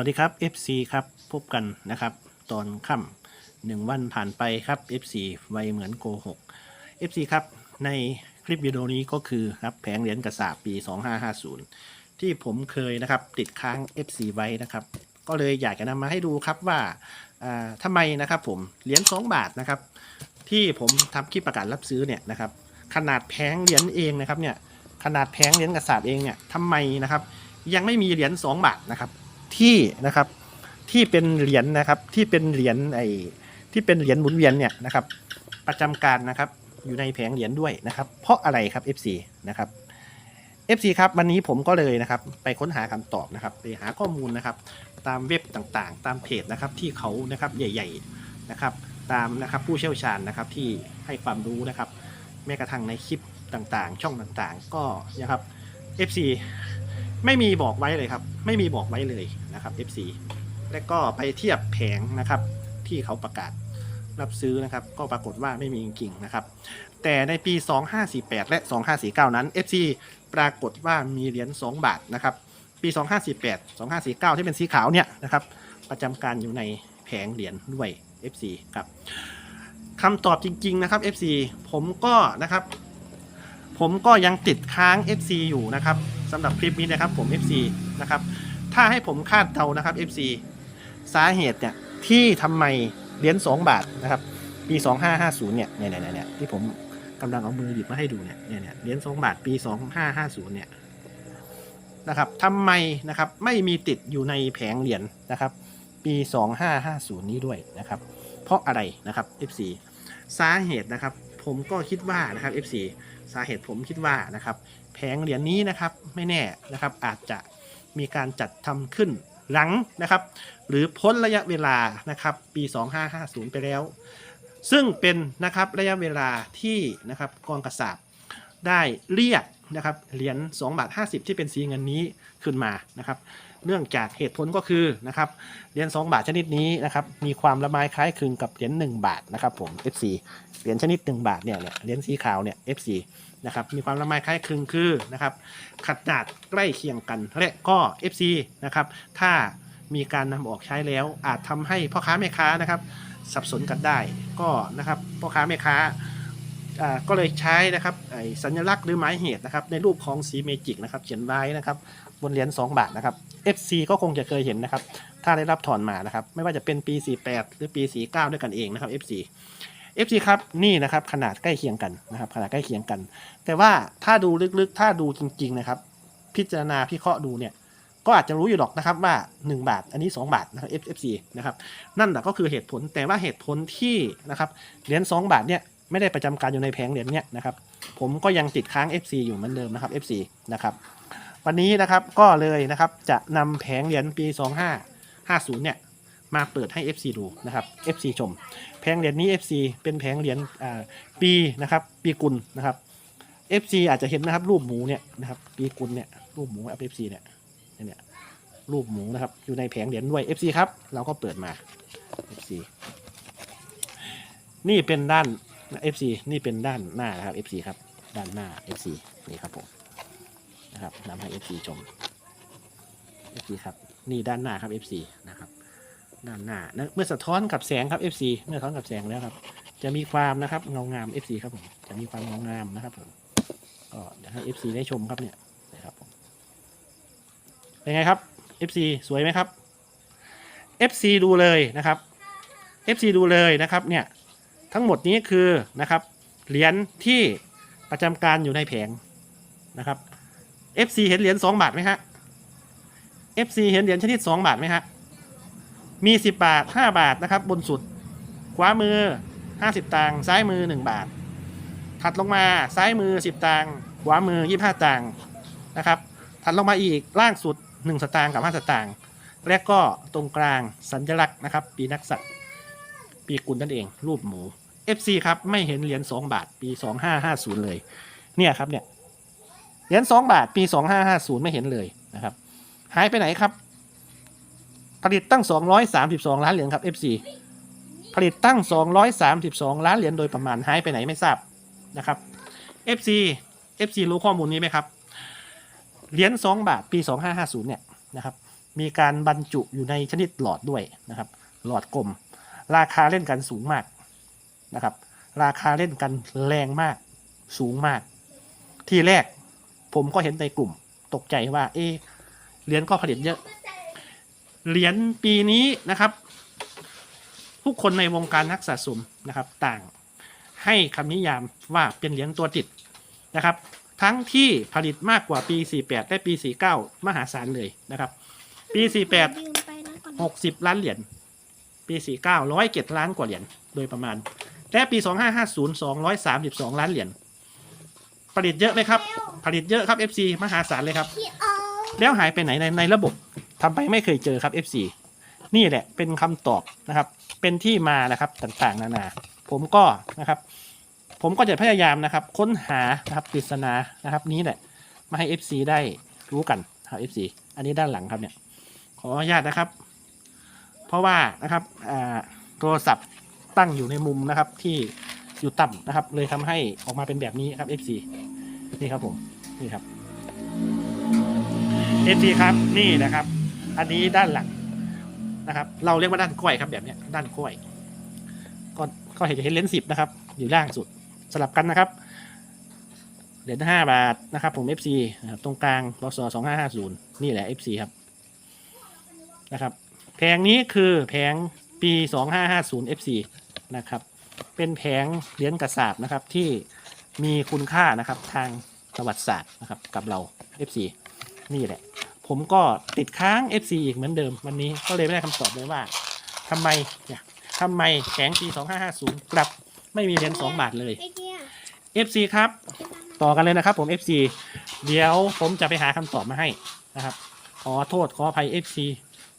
วัสดีครับ FC ครับพบกันนะครับ ตอนค่ำหนึ่งวันผ่านไปครับ FC ไวเหมือนโกหก FC ครับ ในคลิปวิดีโอนี้ก็คือครับแผงเหรียญกระสาบปี 2550 ที่ผมเคยนะครับติดค้าง FC ไว้นะครับ ก็เลยอยากจะนำมาให้ดูครับว่าอ่าทำไมนะครับผมเหรียญ2บาทนะครับ ที่ผมทำคลิปประกาศรับซื้อเนี่ยนะครับ ขนาดแผงเหรียญเองนะครับเนี่ยขนาดแผงเหรียญกระสาบเองเนี่ยทำไมนะครับ ยังไม่มีเหรียญ2บาทนะครับ ที่นะครับที่เป็นเหรียญนะครับที่เป็นเหรียญไอ้ที่เป็นเหรียญหมุนเวียนเนี่ยนะครับ ประจำการนะครับอยู่ในแผงเหรียญด้วยนะครับ เพราะอะไรครับ FC นะครับ FC ครับวันนี้ผมก็เลยนะครับ ไปค้นหาคำตอบนะครับ ไปหาข้อมูลนะครับ ตามเว็บต่างๆ ตามเพจนะครับที่เขานะครับใหญ่ ๆนะครับ ตามนะครับผู้เชี่ยวชาญนะครับที่ให้ความรู้นะครับ แม้กระทั่งในคลิปต่างๆ ช่องต่างๆ ก็นะครับ FC ไม่มีบอกไว้เลยครับ ไม่มีบอกไว้เลยนะครับ FC และก็ไปเทียบแผงนะครับ ที่เขาประกาศรับซื้อนะครับ ก็ปรากฏว่าไม่มีจริงๆนะครับ แต่ในปี 2548 และ 2549 นั้น FC ปรากฏว่ามีเหรียญ2บาทนะครับ ปี 2548 2549 ที่เป็นสีขาวเนี่ยนะครับ ประจำการอยู่ในแผงเหรียญด้วย FC ครับคำตอบจริง ๆ นะครับ FC ผมก็นะครับ ผมก็ยังติดค้าง FC อยู่นะครับ สำหรับคลิปนี้นะครับผม FC นะครับ ถ้าให้ผมคาดเดานะครับ FC สาเหตุเนี่ยที่ทำไมเหรียญ2บาทนะครับ ปี 2550 เนี่ยเนี่ยเนี่ยเนี่ยที่ผมกำลังเอามือหยิบมาให้ดูเนี่ยเนี่ยเนี่ยเหรียญ2บาทปี 2550 เนี่ยนะครับทำไมนะครับไม่มีติดอยู่ในแผงเหรียญนะครับ ปี 2550 นี้ด้วยนะครับ เพราะอะไรนะครับ FC สาเหตุนะครับ ผมก็คิดว่านะครับ FC สาเหตุผมคิดว่านะครับ แผงเหรียญนี้นะครับไม่แน่นะครับอาจจะมีการจัดทำขึ้นหลังนะครับ หรือพ้นระยะเวลานะครับปี 2550 ไปแล้ว ซึ่งเป็นนะครับระยะเวลาที่นะครับกองกระสาบได้เรียกนะครับเหรียญ2บาท50 ที่เป็นสีเงินนี้ขึ้นมานะครับเนื่องจากเหตุผลก็คือนะครับเหรียญ2บาทชนิดนี้นะครับมีความละไมคล้ายคลึงกับเหรียญ1บาทนะครับผม FC เหรียญชนิด 1 บาทเนี่ยเหรียญสีขาวเนี่ย FC นะครับมีความละไมคล้ายคลึงคือนะครับขนาดใกล้เคียงกันและก็ FC นะครับถ้ามีการนำออกใช้แล้ว อาจทำให้พ่อค้าแม่ค้านะครับ สับสนกันได้ก็นะครับพ่อค้าแม่ค้าก็เลยใช้นะครับสัญลักษณ์หรือหมายเหตุนะครับในรูปของสีเมจิกนะครับเขียนไว้นะครับบนเหรียญ2บาทนะครับ FC ก็คงจะเคยเห็นนะครับ ถ้าได้รับถอนมานะครับ ไม่ว่าจะเป็นปี 48 หรือปี 49 ด้วยกันเองนะครับ FC FC ครับนี่นะครับขนาดใกล้เคียงกันนะครับ ขนาดใกล้เคียงกัน แต่ว่าถ้าดูลึกๆ ถ้าดูจริง ๆ นะครับ พิจารณาพิเคราะห์ดูเนี่ยก็อาจจะรู้อยู่หรอกนะครับว่า 1 บาท อันนี้ 2 บาทนะครับ FC นะครับนั่นแหละก็คือเหตุผลแต่ว่าเหตุผลที่นะครับเหรียญ2บาทเนี่ยไม่ได้ประจำการอยู่ในแผงเหรียญเนี่ยนะครับผมก็ยังติดค้าง FC อยู่เหมือนเดิมนะครับ FC นะครับวันนี้นะครับก็เลยนะครับจะนำแผงเหรียญปี 2550เนี่ยมาเปิดให้ FC ดูนะครับ FC ชม ผงเหรียญนี้ FC เป็นแผงเหรียญอ่าปีนะครับ ปีกุลนะครับ FC อาจจะเห็นนะครับ รูปหมูเนี่ยนะครับ ปีกุลเนี่ยรูปหมูแอป FC เนี่ยเนี่ยรูปหมูนะครับ อยู่ในแผงเหรียญด้วย FC ครับ เราก็เปิดมา FC นี่เป็นด้าน FC นี่เป็นด้านหน้านะครับ FC ครับ ด้านหน้า FC นี่ครับผมนะครับนำให้ FC ชม FC ครับ นี่ด้านหน้าครับ FC นะครับ ด้านหน้านะเมื่อสะท้อนกับแสงครับ FC เมื่อสะท้อนกับแสงแล้วครับ จะมีความนะครับเงางาม FC ครับผมจะมีความเงางามนะครับผมก็เดี๋ยวให้ FC ได้ชมครับเนี่ยนะครับผมเป็นไงครับ FC สวยไหมครับ FC ดูเลยนะครับ FC ดูเลยนะครับเนี่ยทั้งหมดนี้คือนะครับเหรียญที่ประจำการอยู่ในแผงนะครับ FC เห็นเหรียญ2บาทไหมฮะ FC เห็นเหรียญชนิด 2 บาทไหมฮะ มี 10 บาท 5 บาทนะครับ บนสุด ขวามือ 50 ตังค์ซ้ายมือ 1 บาท ถัดลงมาซ้ายมือ 10 ตังค์ขวามือ 25 ตังค์นะครับถัดลงมาอีกล่างสุด 1 สตางค์กับ 5 สตางค์และก็ตรงกลางสัญลักษณ์นะครับ ปีนักสัตว์ปีกุลนั่นเอง รูปหมู FC ครับไม่เห็นเหรียญ2บาทปี 2550 เลย เนี่ยครับเนี่ยเหรียญ2บาทปี 2550 ไม่เห็นเลยนะครับ หายไปไหนครับ ผลิตตั้ง 232 ล้านเหรียญครับ FC ผลิตตั้ง 232 ล้านเหรียญโดยประมาณหายไปไหนไม่ทราบนะครับ FC FC รู้ข้อมูลนี้ไหมครับ เหรียญ2บาทปี 2550 เนี่ยนะครับ มีการบรรจุอยู่ในชนิดหลอดด้วยนะครับ หลอดกลม ราคาเล่นกันสูงมากนะครับ ราคาเล่นกันแรงมาก สูงมาก ที่แรกผมก็เห็นในกลุ่มตกใจว่า เอเหรียญก็ผลิตเยอะ เหรียญปีนี้นะครับ ผู้คนในวงการนักสะสมนะครับ ต่างให้คำนิยามว่าเป็นเหรียญตัวติดนะครับ ทั้งที่ผลิตมากกว่าปี 48 และปี 49 มหาศาลเลยนะครับ ปี 48ยืมไปนะก่อน60 ล้านเหรียญปี 49ร้อยเจ็ดล้านกว่าเหรียญโดยประมาณ และปี 2550 232 ล้านเหรียญผลิตเยอะไหมครับ ผลิตเยอะครับ FC มหาศาลเลยครับ แล้วหายไปไหนในในระบบทำไปไม่เคยเจอครับ FC นี่แหละเป็นคำตอบนะครับ เป็นที่มานะครับต่างๆ นานา ผมก็นะครับ ผมก็จะพยายามนะครับ ค้นหานะครับปริศนานะครับ นี้แหละ มาให้ FC ได้รู้กันครับ FC อันนี้ด้านหลังครับเนี่ย ขออนุญาตนะครับ เพราะว่านะครับอ่าโทรศัพท์ตั้งอยู่ในมุมนะครับที่อยู่ต่ำนะครับ เลยทำให้ออกมาเป็นแบบนี้ครับ FC นี่ครับผม นี่ครับ FC ครับนี่นะครับ อันนี้ด้านหลังนะครับ เราเรียกว่าด้านก้อยครับแบบเนี้ยด้านก้อยก็ก็เห็นจะเห็นเลนส์สิบนะครับ อยู่ล่างสุดสลับกันนะครับเหรียญห้าบาทนะครับ ผม FC นะครับตรงกลางรศสองห้าห้าศูนย์นี่แหละ FC ครับนะครับแผงนี้คือแผงปีสองห้าห้าศูนย์ FC นะครับ เป็นแผงเหรียญกระสาบนะครับที่มีคุณค่านะครับทางประวัติศาสตร์นะครับกับเรา FC นี่แหละ ผมก็ติดค้าง FC อีกเหมือนเดิมวันนี้ก็เลยไม่ได้คำตอบเลยว่าทำไมเนี่ยทำไมแผงปี 2550 กลับไม่มีเหรียญ2บาทเลยไอ้เกีย FC ครับ ต่อกันเลยนะครับผม FC เดี๋ยวผมจะไปหาคำตอบมาให้นะครับ ขอโทษขออภัย FC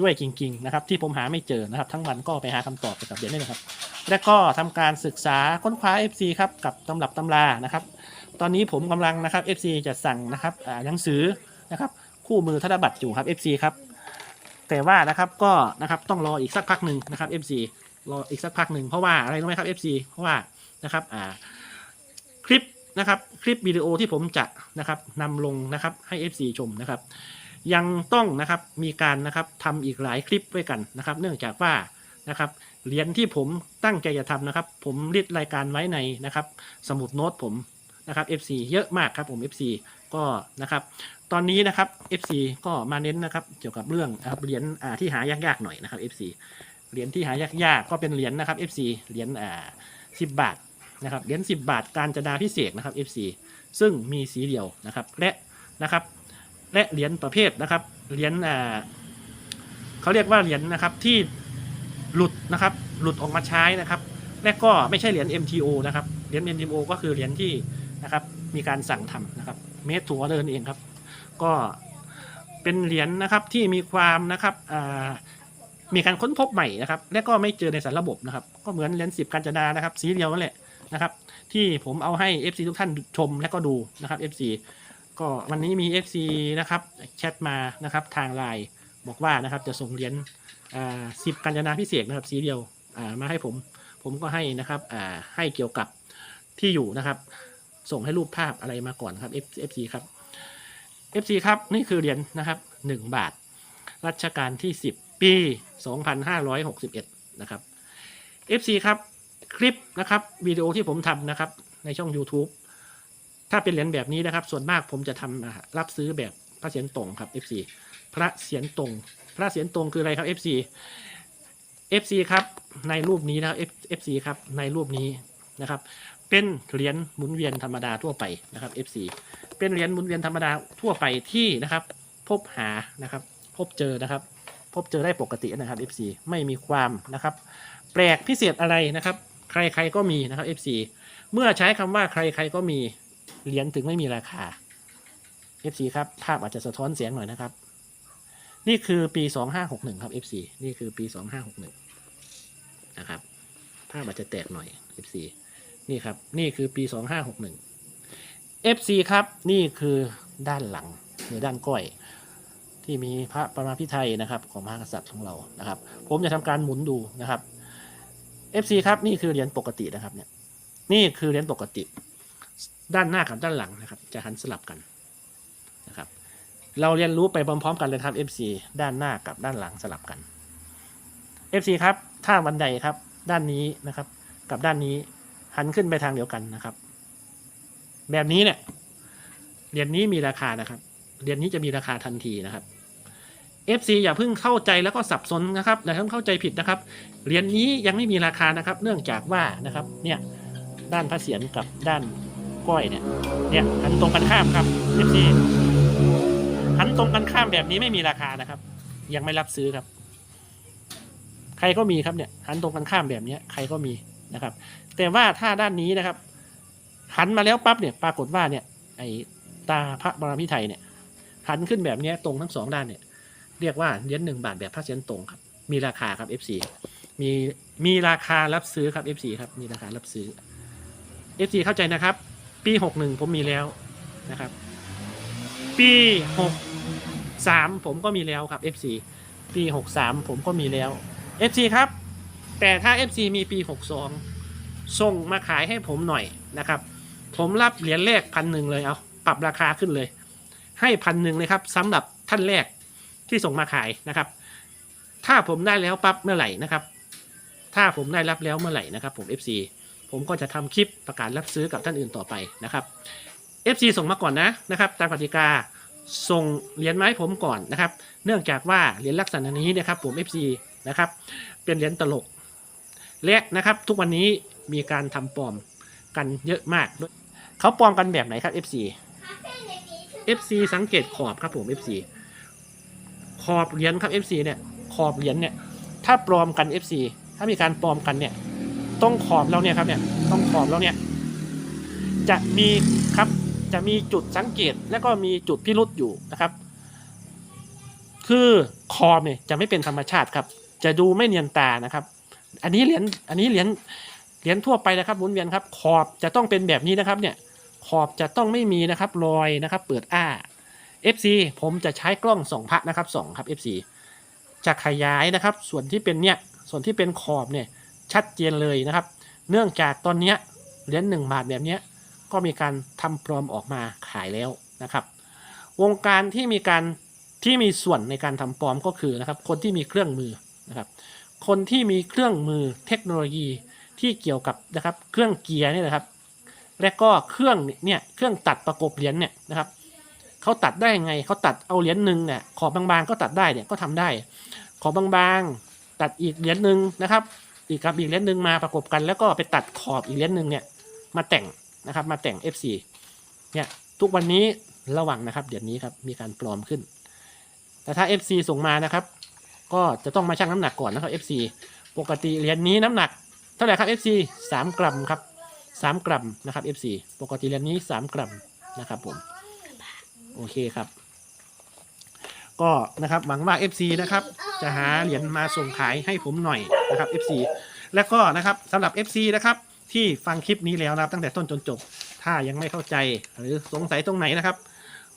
ด้วยจริงๆนะครับที่ผมหาไม่เจอนะครับ ทั้งวันก็ไปหาคำตอบเกี่ยวกับเหรียญนี่นะครับ และก็ทำการศึกษาค้นคว้า FC ครับกับตำรับตำรานะครับ ตอนนี้ผมกำลังนะครับ FC จะสั่งนะครับอ่าหนังสือนะครับ คู่มือธนบัตรอยู่ครับ FC ครับ แต่ว่านะครับก็นะครับต้องรออีกสักพักหนึ่งนะครับ FC รออีกสักพักหนึ่งเพราะว่าอะไรรู้ไหมครับ FC เพราะว่านะครับอ่าคลิปนะครับคลิปวิดีโอที่ผมจะนะครับนำลงนะครับให้ FC ชมนะครับ ยังต้องนะครับมีการนะครับทำอีกหลายคลิปด้วยกันนะครับ เนื่องจากว่านะครับเหรียญที่ผมตั้งใจจะทำนะครับ ผมริดรายการไว้ในนะครับ สมุดโน้ตผมนะครับ FC เยอะมากครับผม FC ก็นะครับ ตอนนี้นะครับ FC ก็มาเน้นนะครับ เกี่ยวกับเรื่องนะครับเหรียญอ่าที่หายากๆหน่อยนะครับ FC เหรียญที่หายากๆก็เป็นเหรียญนะครับ FC เหรียญอ่าสิบบาทนะครับเหรียญสิบบาทการจนาพิเศษนะครับ FC ซึ่งมีสีเดียวนะครับ และนะครับ และเหรียญประเภทนะครับเหรียญอ่าเขาเรียกว่าเหรียญนะครับที่หลุดนะครับ หลุดออกมาใช้นะครับ และก็ไม่ใช่เหรียญ MTO นะครับเหรียญ MTO ก็คือเหรียญที่นะครับมีการสั่งทำนะครับเมตรถัวเดินเองครับ ก็เป็นเหรียญนะครับที่มีความนะครับมีการค้นพบใหม่นะครับ และก็ไม่เจอในสารระบบนะครับ ก็เหมือนเหรียญสิบกัญจนานะครับ สีเดียวนั่นแหละนะครับ ที่ผมเอาให้ FC ทุกท่านชมและก็ดูนะครับ FC ก็วันนี้มี FC นะครับแชทมานะครับทางไลน์บอกว่านะครับจะส่งเหรียญสิบกัญจนาพิเศษนะครับสีเดียวมาให้ผมผมก็ให้นะครับให้เกี่ยวกับที่อยู่นะครับ ส่งให้รูปภาพอะไรมาก่อนครับ FC ครับ FC ครับ นี่คือเหรียญนะครับหนึ่งบาท รัชกาลที่ 10 ปี 2561 นะครับ FC ครับ คลิปนะครับวิดีโอที่ผมทำนะครับ ในช่อง YouTube ถ้าเป็นเหรียญแบบนี้นะครับ ส่วนมากผมจะทำรับซื้อแบบพระเศียรตรงครับ FC พระเศียรตรง พระเศียรตรงคืออะไรครับ FC FC ครับในรูปนี้นะครับ FC ครับในรูปนี้นะครับ เป็นเหรียญหมุนเวียนธรรมดาทั่วไปนะครับ FC เป็นเหรียญหมุนเวียนธรรมดาทั่วไปที่นะครับ พบหานะครับ พบเจอนะครับ พบเจอได้ปกตินะครับ FC ไม่มีความนะครับ แปลกพิเศษอะไรนะครับ ใครๆก็มีนะครับ FC เมื่อใช้คำว่าใครๆก็มีเหรียญถึงไม่มีราคา FC ครับภาพอาจจะสะท้อนเสียงหน่อยนะครับ นี่คือปี 2561 ครับ FC นี่คือปี 2561 นะครับภาพอาจจะแตกหน่อย FC นี่ครับ นี่คือปี 2561 FC ครับ นี่คือด้านหลังหรือด้านก้อย ที่มีพระประมาพิไทยนะครับของมหากษัตริย์ของเรานะครับ ผมจะทำการหมุนดูนะครับ FC ครับนี่คือเหรียญปกตินะครับเนี่ยนี่คือเหรียญปกติ ด้านหน้ากับด้านหลังนะครับ จะหันสลับกันนะครับ เราเรียนรู้ไปพร้อมๆ กันเลยครับ FC ด้านหน้ากับด้านหลังสลับกัน FC ครับถ้าวันใดครับ ด้านนี้นะครับ กับด้านนี้ หันขึ้นไปทางเดียวกันนะครับ แบบนี้เนี่ยเหรียญนี้มีราคานะครับเหรียญนี้จะมีราคาทันทีนะครับ FC อย่าเพิ่งเข้าใจแล้วก็สับสนนะครับอย่าเพิ่งเข้าใจผิดนะครับเหรียญนี้ยังไม่มีราคานะครับ เนื่องจากว่านะครับเนี่ยด้านพระเศียรกับด้านก้อยเนี่ยเนี่ยหันตรงกันข้ามครับ FC หันตรงกันข้ามแบบนี้ไม่มีราคานะครับ ยังไม่รับซื้อครับ ใครก็มีครับเนี่ยหันตรงกันข้ามแบบเนี้ยใครก็มี นะครับ แต่ว่าถ้าด้านนี้นะครับ หันมาแล้วปั๊บเนี่ยปรากฏว่าเนี่ยไอตาพระบรมพิไทยเนี่ยหันขึ้นแบบนี้ตรงทั้งสองด้านเนี่ยเรียกว่าเหรียญหนึ่งบาทแบบพระเศียรตรงครับ มีราคาครับ FC มีมีราคารับซื้อครับ FC ครับมีราคารับซื้อ FC เข้าใจนะครับ ปีหกหนึ่งผมมีแล้วนะครับ ปีหกสามผมก็มีแล้วครับ FC ปีหกสามผมก็มีแล้ว FC ครับ แต่ถ้า FC มีปีหกสองส่งมาขายให้ผมหน่อยนะครับ ผมรับเหรียญแรกพันหนึ่งเลยเอาปรับราคาขึ้นเลย ให้พันหนึ่งเลยครับสำหรับท่านแรกที่ส่งมาขายนะครับ ถ้าผมได้แล้วปั๊บเมื่อไหร่นะครับ ถ้าผมได้รับแล้วเมื่อไหร่นะครับ ผม FC ผมก็จะทำคลิปประกาศรับซื้อกับท่านอื่นต่อไปนะครับ FC ส่งมาก่อนนะนะครับตามกติกาส่งเหรียญไม้ผมก่อนนะครับ เนื่องจากว่าเหรียญลักษณะนี้นะครับผม FC นะครับ เป็นเหรียญตลก และนะครับทุกวันนี้มีการทำปลอมกันเยอะมากด้วยเขาปลอมกันแบบไหนครับ FC FC สังเกตขอบครับผม FC ขอบเหรียญครับ FC เนี่ยขอบเหรียญเนี่ยถ้าปลอมกัน FC ถ้ามีการปลอมกันเนี่ยตรงขอบเราเนี่ยครับเนี่ยตรงขอบเราเนี่ยจะมีครับจะมีจุดสังเกตและก็มีจุดพิรุษอยู่นะครับ คือขอบเนี่ยจะไม่เป็นธรรมชาติครับ จะดูไม่เนียนตานะครับ อันนี้เหรียญอันนี้เหรียญเหรียญทั่วไปนะครับหมุนเวียนครับ ขอบจะต้องเป็นแบบนี้นะครับเนี่ยขอบจะต้องไม่มีนะครับรอยนะครับเปิดอ้า FC ผมจะใช้กล้องส่องพระนะครับส่องครับ FC จะขยายนะครับ ส่วนที่เป็นเนี่ยส่วนที่เป็นขอบเนี่ยชัดเจนเลยนะครับ เนื่องจากตอนเนี้ยเหรียญหนึ่งบาทแบบเนี้ยก็มีการทำปลอมออกมาขายแล้วนะครับ วงการที่มีการที่มีส่วนในการทำปลอมก็คือนะครับ คนที่มีเครื่องมือนะครับ คนที่มีเครื่องมือเทคโนโลยีที่เกี่ยวกับนะครับเครื่องเกียร์นี่นะครับ และก็เครื่องเนี่ยเครื่องตัดประกบเหรียญเนี่ยนะครับเขาตัดได้ยังไงเขาตัดเอาเหรียญหนึ่งเนี่ยขอบบางๆก็ตัดได้เนี่ยก็ทำได้ ขอบบางๆตัดอีกเหรียญหนึ่งนะครับ อีกกับอีกเหรียญหนึ่งมาประกบกันแล้วก็ไปตัดขอบอีกเหรียญหนึ่งเนี่ยมาแต่งนะครับมาแต่ง FC เนี่ยทุกวันนี้ระวังนะครับเดี๋ยวนี้ครับมีการปลอมขึ้น แต่ถ้า FC ส่งมานะครับ ก็จะต้องมาชั่งน้ำหนักก่อนนะครับ FC ปกติเหรียญนี้น้ำหนักเท่าไหร่ครับ FC 3 กรัมครับ3กรัมนะครับ FC ปกติเหรียญนี้ 3 กรัมนะครับผมโอเคครับ ก็นะครับหวังว่า FC นะครับจะหาเหรียญมาส่งขายให้ผมหน่อยนะครับ FC แล้วก็นะครับสำหรับ FC นะครับที่ฟังคลิปนี้แล้วนะครับตั้งแต่ต้นจนจบ ถ้ายังไม่เข้าใจหรือสงสัยตรงไหนนะครับ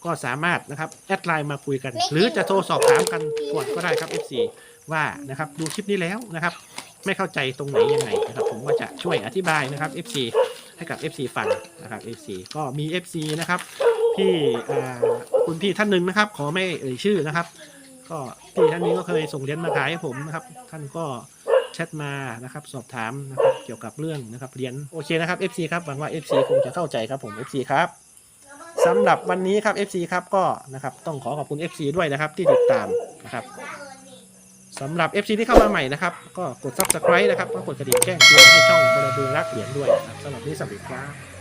ก็สามารถนะครับแอดไลน์มาคุยกัน หรือจะโทรสอบถามกันก่อนก็ได้ครับ FC ว่านะครับดูคลิปนี้แล้วนะครับ ไม่เข้าใจตรงไหนยังไงนะครับ ผมก็จะช่วยอธิบายนะครับ FC ให้กับ FC ฟังนะครับ FC ก็มี FC นะครับที่อ่าคุณพี่ท่านหนึ่งนะครับ ขอไม่เอ่ยชื่อนะครับ ก็พี่ท่านนี้ก็เคยส่งเหรียญมาขายให้ผมนะครับ ท่านก็แชทมานะครับ สอบถามนะครับเกี่ยวกับเรื่องนะครับเหรียญโอเคนะครับ FC ครับหวังว่า FC คงจะเข้าใจครับผม FC ครับ สำหรับวันนี้ครับ FC ครับก็นะครับต้องขอขอบคุณ FC ด้วยนะครับที่ติดตามนะครับสำหรับ FC ที่เข้ามาใหม่นะครับ ก็กด Subscribe นะครับก็กดกระดิ่งแจ้งเตือนให้ช่องบรดูรักเหรียญด้วยนะครับสำหรับนี้สวัสดีครับ